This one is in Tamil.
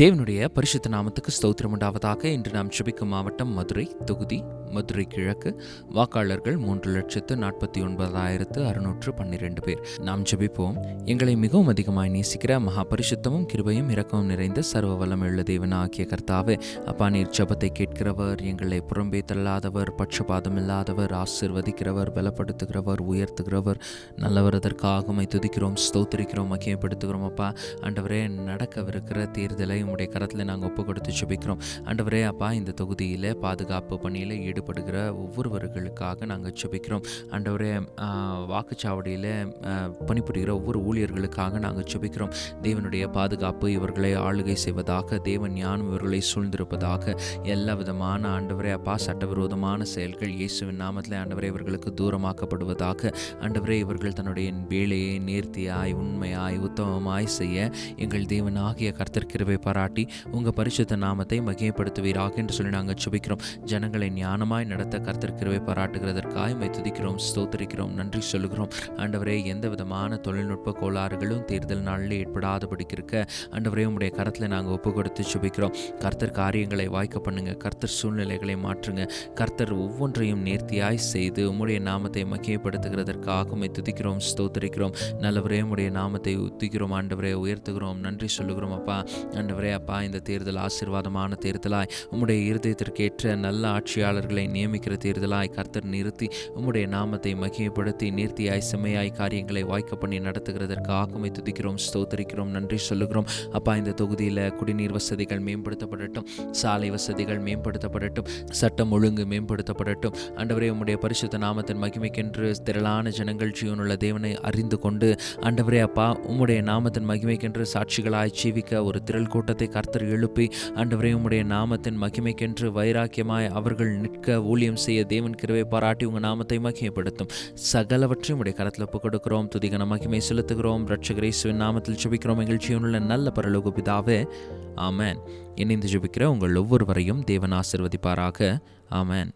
தேவனுடைய பரிசுத்த நாமத்துக்கு ஸ்தோத்திரம் உண்டாவதாக. இன்று நாம் ஜெபிக்கும் மாவட்டம் மதுரை தொகுதி மதுரை கிழக்கு. வாக்காளர்கள் மூன்று லட்சத்து நாற்பத்தி ஒன்பதாயிரத்து அறுநூற்று பன்னிரெண்டு பேர். நாம் ஜெபிப்போம். எங்களை மிகவும் அதிகமாய் நேசிக்கிற மகா பரிசுத்தமும் கிருபையும் இரக்கமும் நிறைந்த சர்வ வல்லமையுள்ள தேவன் ஆகிய கர்த்தாவே அப்பா நீர் ஜபத்தை கேட்கிறவர் எங்களை புறம்பே தள்ளாதவர் பட்சபாதம் இல்லாதவர் ஆசிர்வதிக்கிறவர் பலப்படுத்துகிறவர் உயர்த்துகிறவர். நல்லவர் அதற்காக துதிக்கிறோம் ஸ்தோத்திரிக்கிறோம் மகிமைப்படுத்துகிறோம் அப்பா. ஆண்டவரே நடக்கவிருக்கிற தேர்தலை உங்களுடைய கரத்தில் நாங்கள் ஒப்பு கொடுத்து சுபிக்கிறோம். ஆண்டவரே அப்பா இந்த தொகுதியில் பாதுகாப்பு பணியில் ஈடுபடுகிற ஒவ்வொருவர்களுக்காக நாங்கள் சுபிக்கிறோம். ஆண்டவரே வாக்குச்சாவடியில் பணிபுரிகிற ஒவ்வொரு ஊழியர்களுக்காக நாங்கள் சுபிக்கிறோம். தேவனுடைய பாதுகாப்பு இவர்களை ஆளுகை செய்வதாக தேவன் ஞானம் இவர்களை சூழ்ந்திருப்பதாக எல்லா விதமான ஆண்டவரே அப்பா சட்டவிரோதமான செயல்கள் இயேசுவின் நாமத்தில் ஆண்டவரே இவர்களுக்கு தூரமாக்கப்படுவதாக ஆண்டவரே இவர்கள் தன்னுடைய வேலையை நேர்த்தியாய் உண்மையாய் உத்தமமாய் செய்ய எங்கள் தேவன் ஆகிய கர்த்தர்கிருவை கிருபை பாராட்டி உங்கள் பரிசுத்த நாமத்தை மகிமைப்படுத்துவீராக என்று சொல்லி நாங்கள் சுபிக்கிறோம் ஜனங்களை ஞானமாய் நடத்த கர்த்தர் பாராட்டுகிறதற்காக மை துதிக்கிறோம் ஸ்தோத்தரிக்கிறோம் நன்றி சொல்லுகிறோம். ஆண்டவரே எந்த விதமான தொழில்நுட்ப கோளாறுகளும் தேர்தல் நாளில் ஏற்படாதபடிக்கு இருக்க ஆண்டவரே உடைய கரத்தில் நாங்கள் ஒப்பு கொடுத்து சுபிக்கிறோம் கர்த்தர் காரியங்களை வாய்க்க பண்ணுங்க கர்த்தர் சூழ்நிலைகளை மாற்றுங்க. கர்த்தர் ஒவ்வொன்றையும் நேர்த்தியாய் செய்து உம்முடைய நாமத்தை மகிமைப்படுத்துகிறதற்காக துதிக்கிறோம் ஸ்தோத்தரிக்கிறோம். நல்லவரே உடைய நாமத்தை உத்திக்கிறோம் ஆண்டவரே உயர்த்துகிறோம் நன்றி சொல்லுகிறோம் அப்பா. ஆண்டவரே அப்பா இந்த தேர்தல் ஆசீர்வாதமான தேர்தலாய் உம்முடைய இருதயத்திற்கேற்ற நல்ல ஆட்சியாளர்களை நியமிக்கிற தேர்தலாய் கர்த்தர் நிறுத்தி உம்முடைய நாமத்தை மகிமைப்படுத்தி நேர்த்தியாய் செம்மையாய் காரியங்களை வாய்க்க பண்ணி நடத்துகிறதற்கு ஆக்கமை துதிக்கிறோம் ஸ்தோத்தரிக்கிறோம் நன்றி சொல்லுகிறோம். அப்பா இந்த தொகுதியில் குடிநீர் வசதிகள் மேம்படுத்தப்படட்டும் சாலை வசதிகள் மேம்படுத்தப்படட்டும் சட்டம் ஒழுங்கு மேம்படுத்தப்படட்டும். ஆண்டவரே உம்முடைய பரிசுத்த நாமத்தின் மகிமைக்கென்று திரளான ஜனங்கள் ஜீவனுள்ள தேவனை அறிந்து கொண்டு ஆண்டவரே அப்பா உம்முடைய நாமத்தின் மகிமைக்கென்று சாட்சிகளாய் ஜீவிக்க ஒரு திரள் கூட்டத்தை கர்த்தர் எழுப்பி ஆண்டவரே உம்முடைய நாமத்தின் மகிமைக்கென்று வைராக்கியமாய் அவர்கள் நிற்க ஊழியம் செய்ய தேவன் கிருவை பாராட்டி உங்கள் நாமத்தை மகிமைப்படுத்தும். சகலவற்றையும் உடைய கரத்தில் ஒப்புக் கொடுக்கிறோம். துதிகன மகிமை செலுத்துகிறோம். ரட்சகரை நாமத்தில் ஜபிக்கிறோம். எங்கள் ஜீவனுள்ள நல்ல பரலோக பிதாவே. ஆமேன். இணைந்து ஜபிக்கிற உங்கள் ஒவ்வொருவரையும் தேவன் ஆசிர்வதிப்பாராக. ஆமேன்.